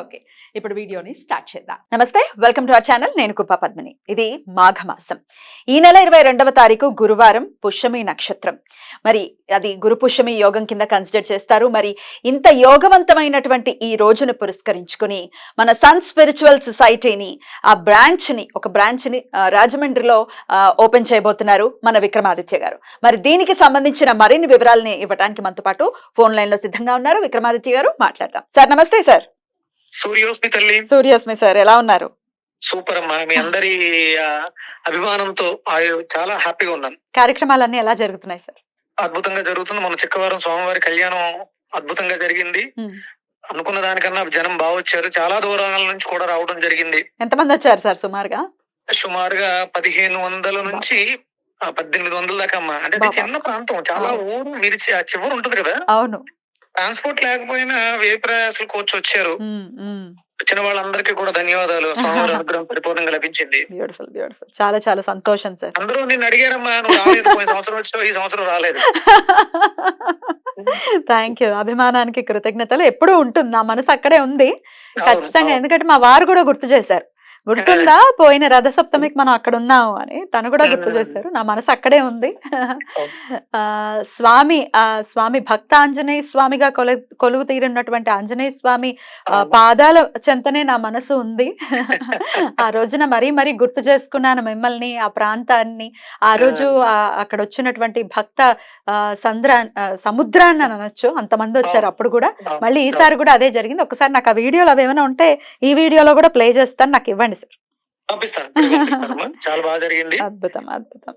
Okay ఇప్పుడు వీడియోని start చేద్దాం. నమస్తే వెల్కమ్ టు అవర్ ఛానల్. నేను కుప్ప పద్మిని. ఇది మాఘమాసం. ఈ నెల ఇరవై రెండవ తారీఖు గురువారం పుష్యమి నక్షత్రం. మరి అది గురు పుష్యమి యోగం కింద కన్సిడర్ చేస్తారు. మరి ఇంత యోగవంతమైనటువంటి ఈ రోజును పురస్కరించుకుని మన సన్ స్పిరిచువల్ సొసైటీని ఆ బ్రాంచ్ని ఒక బ్రాంచ్ని రాజమండ్రిలో ఓపెన్ చేయబోతున్నారు మన విక్రమాదిత్య గారు. మరి దీనికి సంబంధించిన మరిన్ని వివరాలని ఇవ్వడానికి మనతో పాటు ఫోన్ లైన్లో సిద్ధంగా ఉన్నారు విక్రమాదిత్య గారు. మాట్లాడదాం. సార్ నమస్తే సార్. సూర్యోస్మి తల్లి. సూర్యోస్మి సార్ ఎలా ఉన్నారు? సూపర్ అమ్మా. మీ అందరి అభిమానంతో చాలా హ్యాపీగా ఉన్నాను. కార్యక్రమాలన్నీ ఎలా జరుగుతున్నాయి సార్? అద్భుతంగా జరుగుతుంది. మన చిక్కవారం స్వామివారి కళ్యాణం అద్భుతంగా జరిగింది. అనుకున్న దానికన్నా జనం బాగా వచ్చారు. చాలా దూరాల నుంచి కూడా రావడం జరిగింది. ఎంతమంది వచ్చారు సార్ సుమారుగా? సుమారుగా పదిహేను వందల నుంచి పద్దెనిమిది వందల దాకా అమ్మా. అంటే. చిన్న ప్రాంతం. చాలా ఊరు విరిచి ఆ చివరి ఉంటది కదా? అవును. ట్రాన్స్పోర్ట్ లేకపోయినా వే ప్రయాసాలు వచ్చారు. వచ్చిన వాళ్ళందరికీ కూడా ధన్యవాదాలు. స్వామివారి అనుగ్రహం పరిపూర్ణంగా లభించింది. బ్యూటిఫుల్ బ్యూటిఫుల్ చాలా చాలా సంతోషం సార్. అందరూ నిన్ను అడిగారమ్మా నువ్వు రాలేదు. పోయిన సంవత్సరం వచ్చావు ఈ సంవత్సరం రాలేదు. థ్యాంక్ యూ అభిమానానికి కృతజ్ఞతలు. ఎప్పుడూ ఉంటుంది. నా మనసు అక్కడే ఉంది. ఖచ్చితంగా. ఎందుకంటే మా వారు కూడా గుర్తు చేశారు. గుర్తుందా? పోయిన రథసప్తమికి మనం అక్కడ ఉన్నాము అని. తను కూడా గుర్తు చేశారు. నా మనసు అక్కడే ఉంది. ఆ, స్వామి ఆ స్వామి భక్త ఆంజనేయ స్వామిగా కొలు కొలువు తీరున్నటువంటి ఆంజనేయ స్వామి. పాదాల చెంతనే నా మనసు ఉంది. ఆ రోజున మరీ మరీ గుర్తు చేసుకున్నాను మిమ్మల్ని ఆ ప్రాంతాన్ని. ఆ రోజు అక్కడ వచ్చినటువంటి భక్త సంద్రా సముద్రాన్ని అని అనొచ్చు. అంతమంది వచ్చారు అప్పుడు కూడా. మళ్ళీ ఈసారి కూడా అదే జరిగింది. ఒకసారి నాకు ఆ వీడియోలు అవి ఏమైనా ఉంటే ఈ వీడియోలో కూడా ప్లే చేస్తాను. నాకు ఇవ్వండి. సార్. ఇప్పుడే పంపిస్తానమ్మా. చాలా బాగా జరిగింది. అద్భుతం అద్భుతం.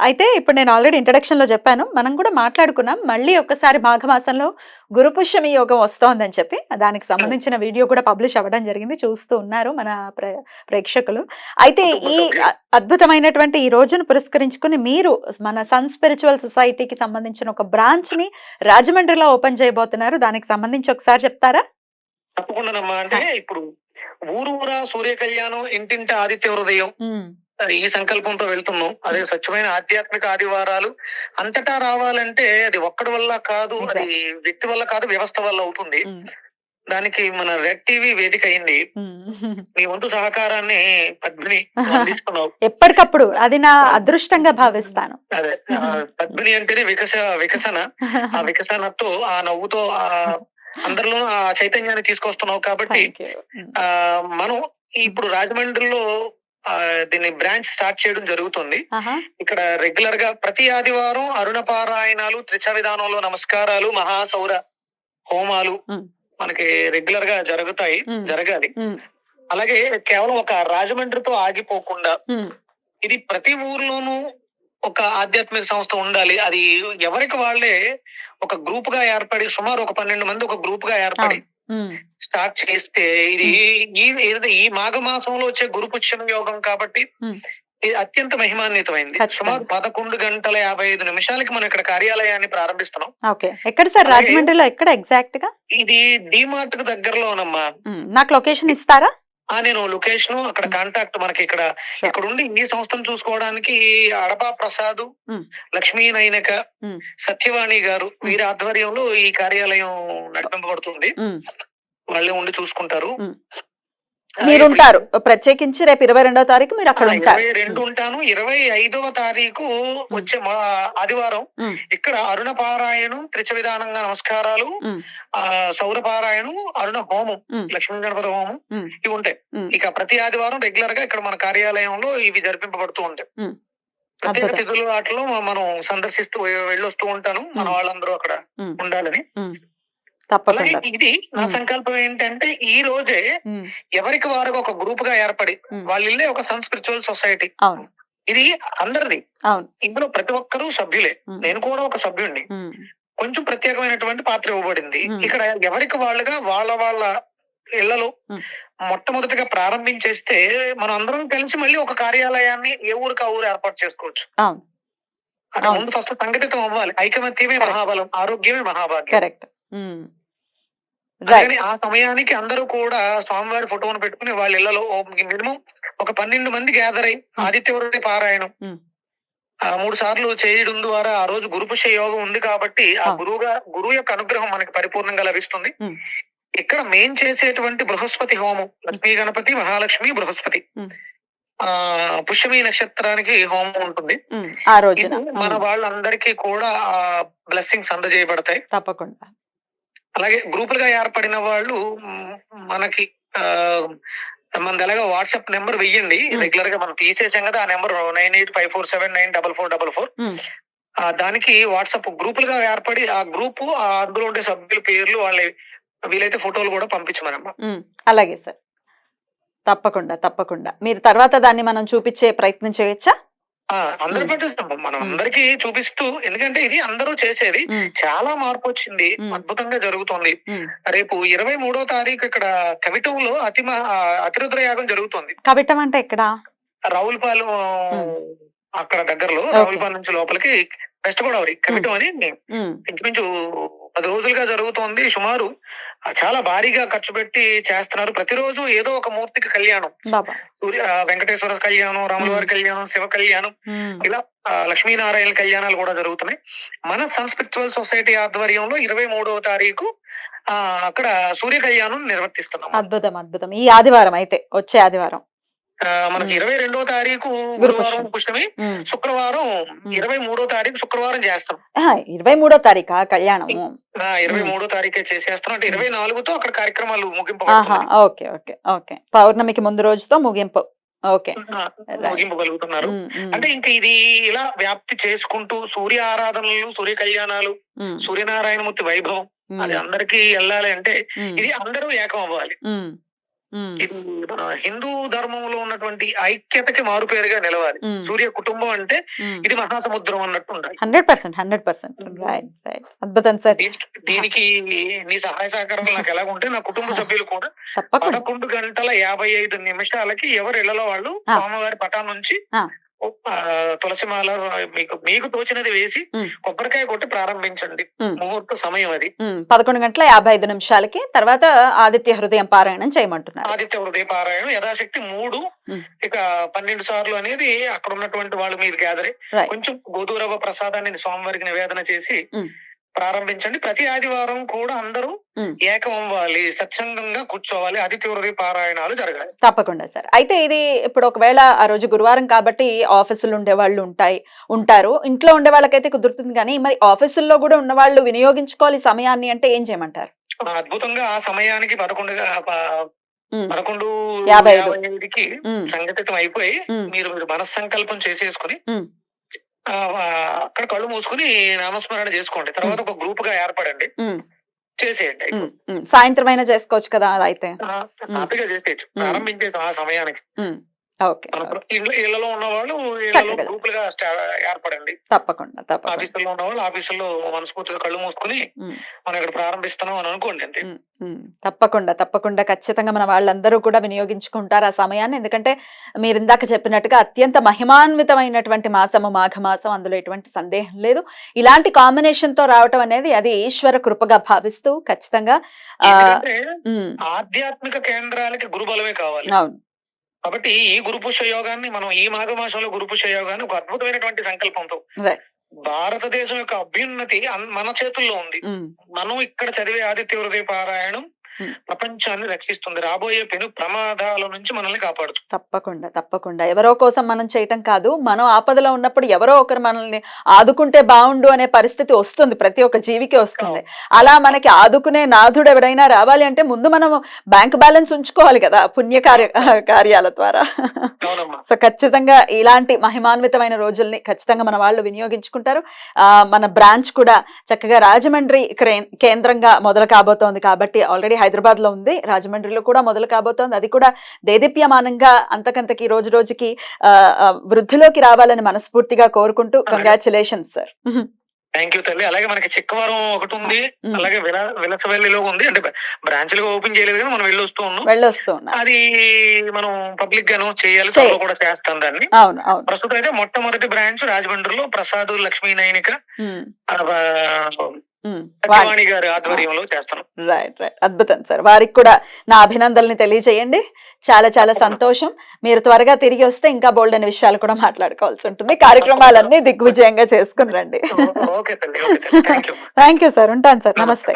అయితే ఇప్పుడు నేను ఆల్రెడీ ఇంట్రడక్షన్లో చెప్పాను. మనం కూడా మాట్లాడుకున్నాం. మళ్ళీ ఒక్కసారి మాఘమాసంలో గురు పుష్యమి యోగం వస్తోందని చెప్పి దానికి సంబంధించిన వీడియో కూడా పబ్లిష్ అవ్వడం జరిగింది. చూస్తూ ఉన్నారు మన ప్రే- ప్రేక్షకులు. అయితే ఈ అద్భుతమైనటువంటి ఈ రోజును పురస్కరించుకుని మీరు మన సన్ స్పిరిచువల్ సొసైటీకి సంబంధించిన ఒక బ్రాంచ్ని రాజమండ్రిలో ఓపెన్ చేయబోతున్నారు. దానికి సంబంధించి ఒకసారి చెప్తారా? తప్పకుండానమ్మా. అంటే ఇప్పుడు ఊరు ఊరా సూర్య కళ్యాణం ఇంటింటి ఆదిత్య హృదయం. ఈ సంకల్పంతో వెళ్తున్నాం. అదే స్వచ్ఛమైన ఆధ్యాత్మిక ఆదివారాలు. అంతటా రావాలంటే అది ఒక్కడి వల్ల కాదు అది వ్యక్తి వల్ల కాదు వ్యవస్థ వల్ల అవుతుంది. దానికి మన రెడ్ టీవీ వేదిక అయింది. నీ వంతు సహకారాన్ని పద్మిని అందిస్తున్నావు. ఎప్పటికప్పుడు. అది నా అదృష్టంగా భావిస్తాను. అదే. పద్మిని అంటేనే వికస వికసన. ఆ వికసనతో ఆ నవ్వుతో ఆ అందరిలోనూ ఆ చైతన్యాన్ని తీసుకొస్తున్నావు కాబట్టి. ఉమ్, ఆ మనం ఇప్పుడు రాజమండ్రిలో ఆ, దీన్ని బ్రాంచ్ స్టార్ట్ చేయడం జరుగుతుంది ఇక్కడ రెగ్యులర్గా ప్రతి ఆదివారం అరుణ పారాయణాలు త్రిచ విధానంలో నమస్కారాలు మహాసౌర హోమాలు ఉమ్. మనకి రెగ్యులర్గా జరుగుతాయి ఉమ్. జరగాలి అలాగే కేవలం ఒక రాజమండ్రితో ఆగిపోకుండా ఇది ప్రతి ఊర్లోనూ ఒక ఆధ్యాత్మిక సంస్థ ఉండాలి. అది ఎవరికి వాళ్ళే ఒక గ్రూప్గా ఏర్పడి సుమారు ఒక పన్నెండు మంది ఒక గ్రూప్గా ఏర్పడి స్టార్ట్ చేస్తే ఇది ఈ ఏదైతే ఈ మాఘ మాసంలో వచ్చే గురు పుష్యం యోగం కాబట్టి. ఇది అత్యంత మహిమాన్వితమైంది. సుమారు పదకొండు గంటల యాభై ఐదు నిమిషాలకి మనం ఇక్కడ కార్యాలయాన్ని ప్రారంభిస్తున్నాం. ఓకే. ఎక్కడ సార్? రాజమండ్రిలో ఎక్కడ ఎగ్జాక్ట్గా ఇది డిమార్ట్కు దగ్గరలోనమ్మా. ఉమ్, నాకు లొకేషన్ ఇస్తారా? ఆ నేను లొకేషన్ అక్కడ. కాంటాక్ట్ మనకి ఇక్కడ. ఇక్కడ ఉండి ఈ సంస్థను చూసుకోవడానికి అడపా ప్రసాద్. లక్ష్మీ నైనక. సత్యవాణి గారు వీరి ఆధ్వర్యంలో ఈ కార్యాలయం నడిపింపబడుతుంది వాళ్ళే ఉండి చూసుకుంటారు మీరు ఉంటారు ప్రత్యేకించి రేపు ఇరవై రెండో తారీఖు మీరు అక్కడ ఉంటారు రెండు ఉంటాను ఇరవై ఐదవ తారీఖు వచ్చే ఆదివారం. ఇక్కడ అరుణ పారాయణం త్రిచ విధానంగా నమస్కారాలు సౌర పారాయణం అరుణ హోమం. లక్ష్మీ గణపతి హోమం. ఇవి ఉంటాయి. ఇక ప్రతి ఆదివారం రెగ్యులర్గా ఇక్కడ మన కార్యాలయంలో ఇవి జరిపింపబడుతూ ఉంటాయి. ప్రత్యేక. తిథులు వాటిలో మనం సందర్శిస్తూ వెళ్ళొస్తూ ఉంటాను మన. వాళ్ళందరూ అక్కడ. ఉండాలని తప్పకుండా. ఇది నా. సంకల్పం ఏంటంటే ఈ రోజే ఎవరికి వారు ఒక గ్రూప్గా ఏర్పడి. వాళ్ళ ఒక సన్ స్పిరిచువల్ సొసైటీ. అవును. ఇది అందరిది. అవును. ఇందులో ప్రతి ఒక్కరూ సభ్యులే. నేను కూడా ఒక సభ్యుడిని ఉమ్, కొంచెం ప్రత్యేకమైనటువంటి పాత్ర ఇవ్వబడింది. ఇక్కడ ఎవరికి వాళ్ళుగా వాళ్ళ వాళ్ళ ఇళ్ళలో. మొట్టమొదటిగా ప్రారంభించేస్తే మనం అందరం కలిసి మళ్ళీ ఒక కార్యాలయాన్ని ఏ ఊరికి ఆ ఊరు ఏర్పాటు చేసుకోవచ్చు? అంటే అవును. ముందు ఫస్ట్ సంఘటితం అవ్వాలి. ఐకమత్యమే. మహాబలం ఆరోగ్యమే మహాభాగ్యం. కరెక్ట్ అందుకని ఆ సమయానికి అందరూ కూడా స్వామివారి ఫోటోను పెట్టుకుని వాళ్ళ ఇళ్ళలో మినిమం ఒక పన్నెండు మంది గ్యాదర్ అయి ఆదిత్యవరుడి పారాయణం. ఆ మూడు సార్లు చేయడం ద్వారా ఆ రోజు గురుపుష యోగం ఉంది కాబట్టి ఆ. గురువుగా గురువు యొక్క అనుగ్రహం మనకి పరిపూర్ణంగా లభిస్తుంది. ఇక్కడ మెయిన్ చేసేటువంటి బృహస్పతి హోమం లక్ష్మీ గణపతి మహాలక్ష్మి బృహస్పతి. ఆ పుష్యమి నక్షత్రానికి హోమం ఉంటుంది. ఆ మన వాళ్ళందరికీ కూడా ఆ బ్లెస్సింగ్స్ అందజేయబడతాయి. తప్పకుండా. అలాగే గ్రూపులుగా ఏర్పడిన వాళ్ళు మనకి మన ఎలాగో వాట్సాప్ నెంబర్ వెయ్యండి. రెగ్యులర్గా మనం తీసేసాం కదా ఆ number nine eight five four seven nine double four double four. దానికి వాట్సాప్ గ్రూపులుగా ఏర్పడి ఆ గ్రూపు ఆ అందులో ఉండే సభ్యుల పేర్లు వాళ్ళ వీలైతే ఫోటోలు కూడా పంపించమనమ్మా. అలాగే సార్. తప్పకుండా తప్పకుండా. మీరు తర్వాత దాన్ని మనం చూపించే ప్రయత్నం చేయొచ్చా? అందరూ. పెట్టిస్తాం మనం. అందరికీ చూపిస్తూ ఎందుకంటే ఇది అందరూ చేసేది చాలా మార్పు వచ్చింది. అద్భుతంగా జరుగుతుంది. రేపు ఇరవై మూడో తారీఖు ఇక్కడ కవిటంలో అతి అతిరుద్ర యాగం జరుగుతుంది కవిటం అంటే ఇక్కడ రావులపాలెం. అక్కడ దగ్గరలో. రావులపాలెం నుంచి లోపలికి వెస్ట్ గోదావరి కవిటం అని ఇంచుమించు పది రోజులుగా జరుగుతోంది. సుమారు చాలా భారీగా ఖర్చు పెట్టి చేస్తున్నారు. ప్రతిరోజు ఏదో ఒక మూర్తికి కళ్యాణం. సూర్య వెంకటేశ్వర కళ్యాణం రాములవారి కళ్యాణం శివ కళ్యాణం ఇలా లక్ష్మీనారాయణ కళ్యాణాలు కూడా జరుగుతున్నాయి. మన సన్ స్పిరిచువల్ సొసైటీ ఆధ్వర్యంలో ఇరవై మూడవ తారీఖు ఆ అక్కడ సూర్య కళ్యాణం నిర్వర్తిస్తున్నాం అద్భుతం అద్భుతం. ఈ ఆదివారం అయితే వచ్చే ఆదివారం. మనకి. ఇరవై రెండవ తారీఖు గురు గురువారం పుష్యమి ఉమ్, శుక్రవారం ఇరవై మూడో తారీఖు శుక్రవారం చేస్తాం. ఇరవై మూడో తారీఖా కళ్యాణము ఆ, ఇరవై. మూడో తారీఖే చేసేస్తున్నాం అంటే. ఇరవై నాలుగుతో అక్కడ కార్యక్రమాలు ముగింపబడుతున్నాయి ఓకే ఓకే ఓకే. పౌర్ణమికి ముందు రోజుతో ముగింపు. ఓకే. ముగింపగలుగుతున్నారు. అంటే ఇంకా ఇది ఇలా వ్యాప్తి చేసుకుంటూ సూర్య ఆరాధనలు సూర్య కళ్యాణాలు సూర్యనారాయణమూర్తి వైభవం అది అందరికీ వెళ్ళాలి అంటే ఇది అందరూ ఏకం అవ్వాలి హిందూ ధర్మంలో ఉన్నటువంటి ఐక్యతకి మారుపేరుగా నిలవాలి. సూర్య కుటుంబం అంటే. ఇది మహాసముద్రం అన్నట్టు ఉండాలి. Hundred percent hundred percent. అద్భుతం సార్. దీనికి నీ సహాయ సహకారం నాకు ఎలా ఉంటే నా కుటుంబ సభ్యులు కూడా పదకొండు గంటల యాభై ఐదు నిమిషాలకి ఎవరి ఇళ్ళలో వాళ్ళు. స్వామివారి పటం నుంచి తులసిమాల మీకు మీకు తోచినది వేసి. కొబ్బరికాయ కొట్టి ప్రారంభించండి. ముహూర్త సమయం అది పదకొండు గంటల యాభై ఐదు నిమిషాలకి తర్వాత ఆదిత్య హృదయం పారాయణం చేయమంటున్నారు ఆదిత్య హృదయ పారాయణం యథాశక్తి మూడు. ఇక పన్నెండు సార్లు అనేది అక్కడ ఉన్నటువంటి వాళ్ళు మీరు గ్యాదర్. కొంచెం గోధురవ ప్రసాదాన్ని స్వామివారికి నివేదన చేసి. ప్రారంభించండి. ప్రతి ఆదివారం కూడా అందరూ ఉమ్. ఏకం అవ్వాలి సత్సంగంగా కూర్చోవాలి. ఆదిత్య హృదయ పారాయణాలు జరగాలి. తప్పకుండా సార్. అయితే ఇది ఇప్పుడు ఒకవేళ ఆ రోజు గురువారం కాబట్టి ఆఫీసులు ఉండే వాళ్ళు ఉంటాయి ఉంటారు. ఇంట్లో ఉండే వాళ్ళకైతే కుదురుతుంది కానీ మరి ఆఫీసుల్లో కూడా ఉన్న వాళ్ళు వినియోగించుకోవాలి సమయాన్ని అంటే ఏం చేయమంటారు? అద్భుతంగా ఆ సమయానికి పదకొండు పదకొండు యాభై ఐదు. యాభై ఐదుకి సంఘటితం అయిపోయి మీరు మీరు మనస్సంకల్పం చేసేసుకుని అక్కడ కళ్ళు మూసుకుని నామస్మరణ చేసుకోండి. తర్వాత ఒక గ్రూప్గా ఏర్పడండి చేసేయండి. సాయంత్రం అయినా చేసుకోవచ్చు కదా అలా అయితే? హ్యాపీగా చేసేయచ్చు. ప్రారంభించేసి ఆ సమయానికి. ఇళ్ళలో ఉన్న వాళ్ళు. గ్రూపులుగా స్టా- ఏర్పడండి. తప్పకుండా తప్పకుండా. ఆఫీసుల్లో ఉన్న వాళ్ళు ఆఫీసుల్లో మనస్ఫూర్తిగా కళ్ళు మూసుకుని. మనం ఇక్కడ ప్రారంభిస్తున్నాం అని అనుకోండి అంతే. తప్పకుండా తప్పకుండా ఖచ్చితంగా మన వాళ్ళందరూ కూడా వినియోగించుకుంటారు ఆ సమయాన్ని. ఎందుకంటే మీరు ఇందాక చెప్పినట్టుగా అత్యంత మహిమాన్వితమైనటువంటి మాసము మాఘమాసం అందులో ఎటువంటి సందేహం లేదు. ఇలాంటి కాంబినేషన్తో రావటం అనేది అది ఈశ్వర కృపగా భావిస్తూ ఖచ్చితంగా ఆధ్యాత్మిక కేంద్రాలకి గురుబలమే కావాలి. అవును. కాబట్టి ఈ గురు పుష్య యోగాన్ని మనం ఈ మాఘమాసంలో గురు పుష్య యోగాన్ని ఒక అద్భుతమైనటువంటి సంకల్పంతో. భారతదేశం యొక్క అభ్యున్నతి మన చేతుల్లో ఉంది ఉమ్, మనం ఇక్కడ చదివే ఆదిత్య హృదయ పారాయణం Hmm. ప్రపంచాన్ని రక్షిస్తుంది. రాబోయే పెను ప్రమాదాల నుంచి మనల్ని కాపాడుతుంది. తప్పకుండా తప్పకుండా. ఎవరో కోసం మనం చేయటం కాదు మనం ఆపదలో ఉన్నప్పుడు ఎవరో ఒకరు మనల్ని ఆదుకుంటే బాగుండు అనే పరిస్థితి వస్తుంది. ప్రతి ఒక్క జీవికి వస్తుంది. అలా మనకి ఆదుకునే నాథుడు ఎవడైనా రావాలి అంటే ముందు మనం బ్యాంక్ బ్యాలెన్స్ ఉంచుకోవాలి కదా పుణ్య కార్య కార్యాల ద్వారా. సో ఖచ్చితంగా ఇలాంటి మహిమాన్వితమైన రోజుల్ని ఖచ్చితంగా మన వాళ్ళు వినియోగించుకుంటారు. మన బ్రాంచ్ కూడా చక్కగా రాజమండ్రి కేంద్రంగా మొదలు కాబోతోంది కాబట్టి ఆల్రెడీ హైదరాబాద్లో ఉంది. రాజమండ్రిలో కూడా మొదలు కాబోతోంది. అది కూడా దేదీప్యమానంగా అంతకంతకి రోజు రోజుకి వృద్ధిలోకి రావాలని మనస్ఫూర్తిగా కోరుకుంటూ కంగ్రాచులేషన్స్ సార్ థ్యాంక్ యూ తల్లి. అలాగే మనకి చిక్కవరం ఒకటి ఉంది. అలాగే విల విలసవెల్లిలో ఉంది. అంటే బ్రాంచ్గా ఓపెన్ చేయలేదు కానీ మనం వెళ్ళి వస్తూ ఉన్నాం. వెళ్ళొస్తూ అది మనం పబ్లిక్ గాను చేయాలి. చేయ- త్వరలో కూడా చేస్తాం దాన్ని. అవును అవును. ప్రస్తుతం అయితే మొట్టమొదటి బ్రాంచ్ రాజమండ్రిలో ప్రసాద్ లక్ష్మీ నైనిక గారి ఆధ్వర్యంలో చేస్తున్నాం రైట్ రైట్ అద్భుతం సార్. వారికి కూడా నా అభినందనల్ని తెలియజేయండి. చాలా చాలా సంతోషం. మీరు త్వరగా తిరిగి వస్తే ఇంకా బోల్డ్ అనే విషయాలు కూడా మాట్లాడుకోవాల్సి ఉంటుంది. కార్యక్రమాలన్నీ దిగ్విజయంగా చేసుకుని రండి. థ్యాంక్ యూ సార్ ఉంటాను సార్ నమస్తే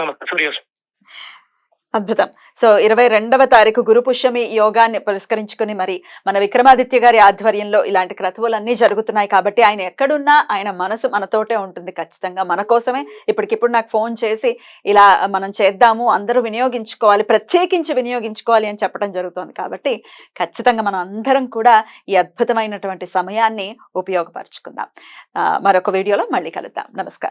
అద్భుతం. సో ఇరవై రెండవ తారీఖు గురు పుష్యమి యోగాన్ని పురస్కరించుకుని మరి మన విక్రమాదిత్య గారి ఆధ్వర్యంలో ఇలాంటి క్రతువులన్నీ జరుగుతున్నాయి కాబట్టి ఆయన ఎక్కడున్నా ఆయన మనసు మనతోటే ఉంటుంది ఖచ్చితంగా. మన కోసమే ఇప్పటికిప్పుడు నాకు ఫోన్ చేసి ఇలా మనం చేద్దాము అందరూ వినియోగించుకోవాలి ప్రత్యేకించి వినియోగించుకోవాలి అని చెప్పడం జరుగుతుంది కాబట్టి ఖచ్చితంగా మనం అందరం కూడా ఈ అద్భుతమైనటువంటి సమయాన్ని ఉపయోగపరచుకుందాం. మరొక వీడియోలో మళ్ళీ కలుద్దాం. నమస్కారం.